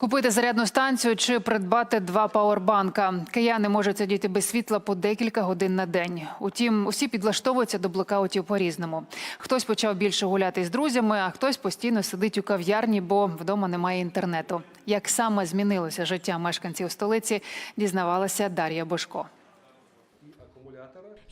Купити зарядну станцію чи придбати два пауербанка. Кияни можуть сидіти без світла по декілька годин на день. Утім, усі підлаштовуються до блокаутів по-різному. Хтось почав більше гуляти з друзями, а хтось постійно сидить у кав'ярні, бо вдома немає інтернету. Як саме змінилося життя мешканців столиці, дізнавалася Дар'я Бошко.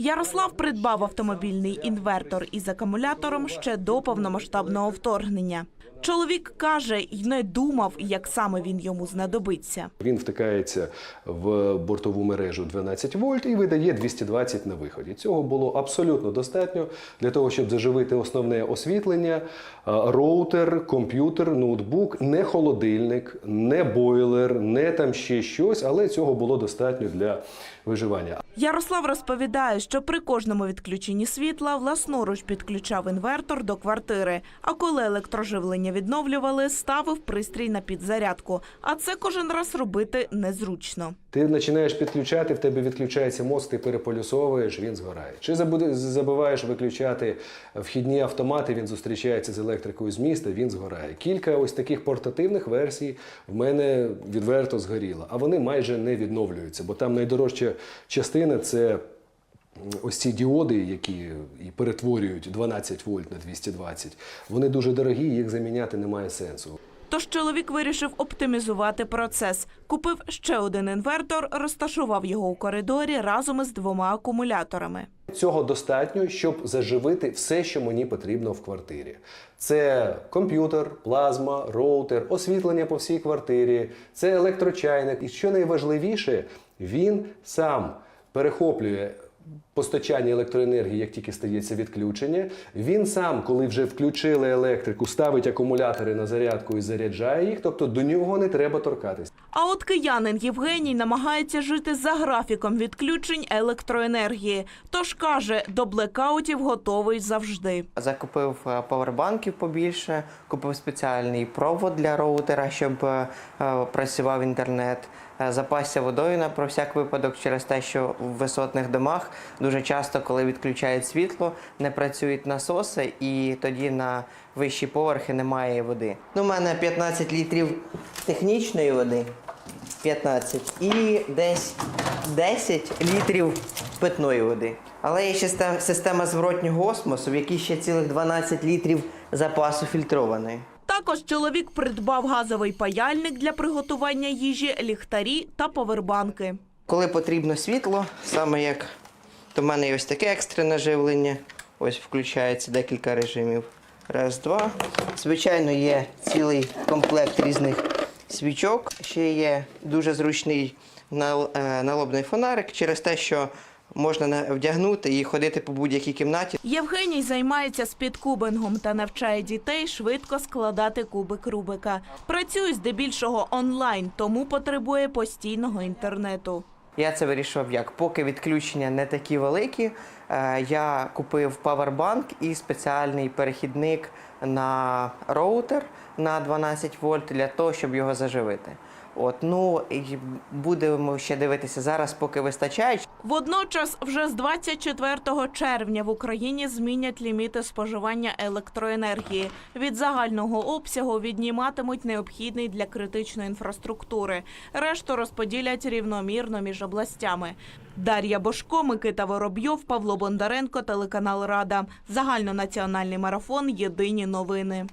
Ярослав придбав автомобільний інвертор із акумулятором ще до повномасштабного вторгнення. Чоловік каже, й не думав, як саме він йому знадобиться. Він втикається в бортову мережу 12 вольт і видає 220 на виході. Цього було абсолютно достатньо для того, щоб заживити основне освітлення, роутер, комп'ютер, ноутбук, не холодильник, не бойлер, не там ще щось, але цього було достатньо для виживання. Ярослав розповідає, що при кожному відключенні світла власноруч підключав інвертор до квартири. А коли електроживлення відновлювали, ставив пристрій на підзарядку. А це кожен раз робити незручно. Ти починаєш підключати, в тебе відключається мост, ти переполюсовуєш, він згорає. Чи забуваєш виключати вхідні автомати, він зустрічається з електрикою з міста, він згорає. Кілька ось таких портативних версій в мене відверто згоріло, а вони майже не відновлюються, бо там найдорожча частина це. Ось ці діоди, які і перетворюють 12 вольт на 220, вони дуже дорогі, їх заміняти немає сенсу. Тож чоловік вирішив оптимізувати процес. Купив ще один інвертор, розташував його у коридорі разом із двома акумуляторами. Цього достатньо, щоб заживити все, що мені потрібно в квартирі. Це комп'ютер, плазма, роутер, освітлення по всій квартирі, це електрочайник. І що найважливіше, він сам перехоплює. Постачання електроенергії, як тільки стається відключення, він сам, коли вже включили електрику, ставить акумулятори на зарядку і заряджає їх, тобто до нього не треба торкатись. А от киянин Євгеній намагається жити за графіком відключень електроенергії. Тож каже, до блекаутів готовий завжди. Закупив е, павербанків побільше, купив спеціальний провод для роутера, щоб е, працював інтернет. Е, Запасся водою на про всяк випадок через те, що в висотних домах дуже часто, коли відключають світло, не працюють насоси, і тоді на вищі поверхи немає води. Ну, у мене 15 літрів технічної води, 15, і десь 10 літрів питної води. Але є ще система зворотнього осмосу, в якій ще цілих 12 літрів запасу фільтрованої. Також чоловік придбав газовий паяльник для приготування їжі, ліхтарі та повербанки. Коли потрібно світло, саме як то в мене є ось таке екстрене живлення. Ось включається декілька режимів. Раз, два. Звичайно, є цілий комплект різних свічок. Ще є дуже зручний е, налобний фонарик через те, що можна вдягнути і ходити по будь-якій кімнаті. Євгеній займається спідкубингом та навчає дітей швидко складати кубик Рубика. Працює здебільшого онлайн, тому потребує постійного інтернету. Я це вирішував як. Поки відключення не такі великі, я купив павербанк і спеціальний перехідник на роутер на 12 вольт для того, щоб його заживити. От, ну і будемо ще дивитися зараз, поки вистачає. Водночас, вже з 24 червня в Україні змінять ліміти споживання електроенергії. Від загального обсягу відніматимуть необхідний для критичної інфраструктури. Решту розподілять рівномірно між областями. Дар'я Бошко, Микита Воробйов, Павло Бондаренко, телеканал Рада. Загальнонаціональний марафон. Єдині новини.